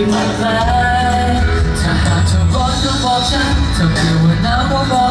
ที่ผ่อนคลาถ้าหากเธอร้อนก็บอกฉันถ้าเบื่อว่าหนาวก็บอก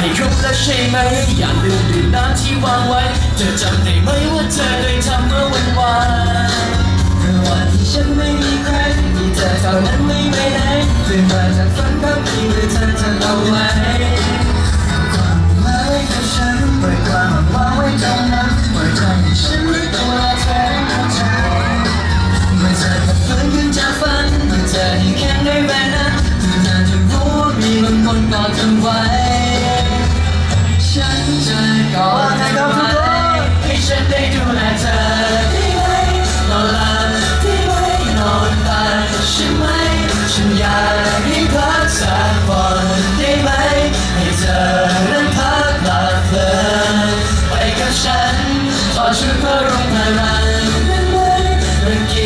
ให้ครบแล้วใช่ไหม อย่าลืมดื่มน้ำที่วางไว้ เธอจำได้ไหมว่าเธอเคยทำเมื่อวันวานเมื่อวันที่ฉันไม่มีใครมีเธอเท่านั้นไม่ไปไหนตื่นมาจากฝันก็มีหรือเธอจะเอาไว้ความหมายของฉันปล่อยความหวังไว้ตรง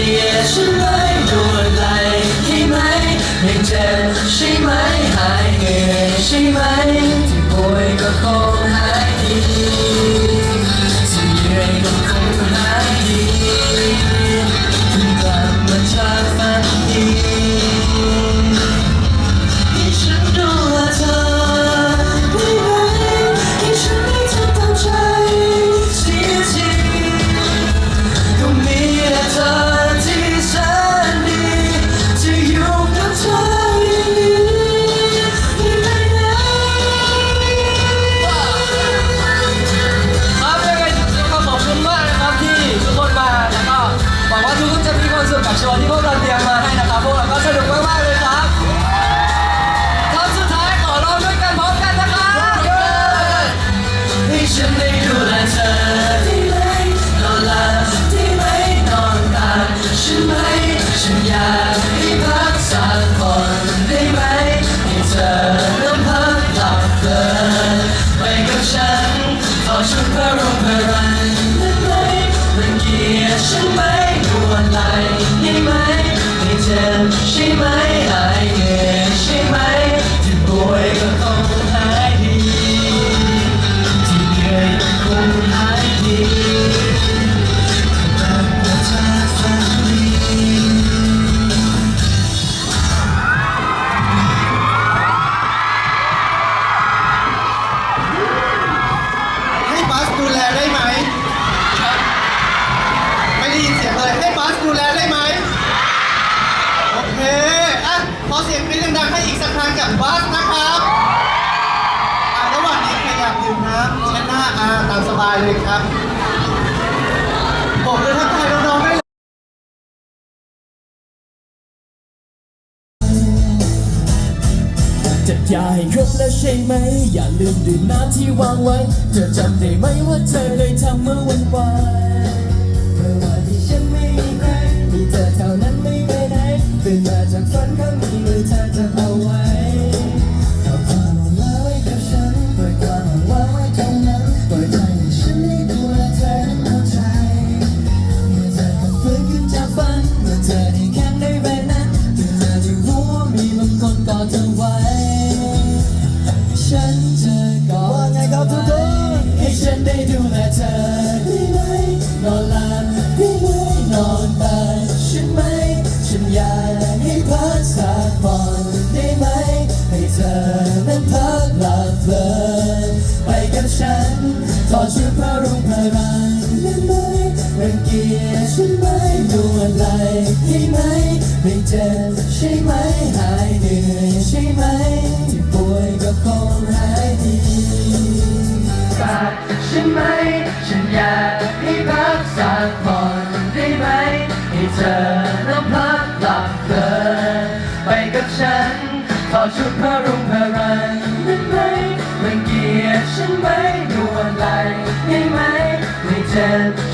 รังเกียจฉันไหมดวงไหลใช่ไหมไม่เจ็บใช่ไหมหายเหนื่อยใช่ไหมที่ป่วยก็คง คนจะมีความสุขกับโชว์ที่พวกเราเตรียมมาให้นะครับ พวกเราก็สนุกมากๆเลยครับคำสุดท้ายขอร้องด้วยกันพร้อมกันนะครับให้ฉันได้ดูแลเธอได้ไหมนอนหลับได้ไหมนอนตาฉันไหมฉันอยากให้พักสักคนได้ไหมให้เธอนั้นพักหลับเพลินไปกับฉันต่อชุดเพื่อรงพลังได้ ไม่เดังๆให้อีกสักครั้งกับบัสนะครับอะระหว่างนี้ใครอยากดื่มน้ำเช็ดหน้าอ่าตามสบายเลยครับบอกเลยทักทายน้องๆได้เลยจะอย่าให้ครบแล้วใช่ไหม อย่าลืมดื่มน้ำที่วางไว้ เธอจำได้ไหมว่าเธอเคยทำเมื่อวันวานเมื่อวันที่ฉันไม่มีใครมีเธอเท่านั้น ดูแลเธอได้ไหมนอนหลับได้ไหมนอนตาฉันไหมฉันอยากให้พักสักวันได้ไหมให้เธอนั้นพักหลับเพลินไปกับฉันถอดชุดพระรุ่งพลังได้ไหมรังเกียจฉันไหมดวงไหลใช่ไหมไม่เจ็บใช่ไหมหายเหนื่อยใช่ไหมที่ปวดก็คงหาย ช่ไหม ฉันอยากให้พักสักผ่อนได้ไหม ให้เธอน้ำพักหลับเพลินไปกับฉันขอชุดพระรุ่งพระรันได้ไหมมันเกียดฉันไหมดวนไหลได้ไหมไม่เจ็บ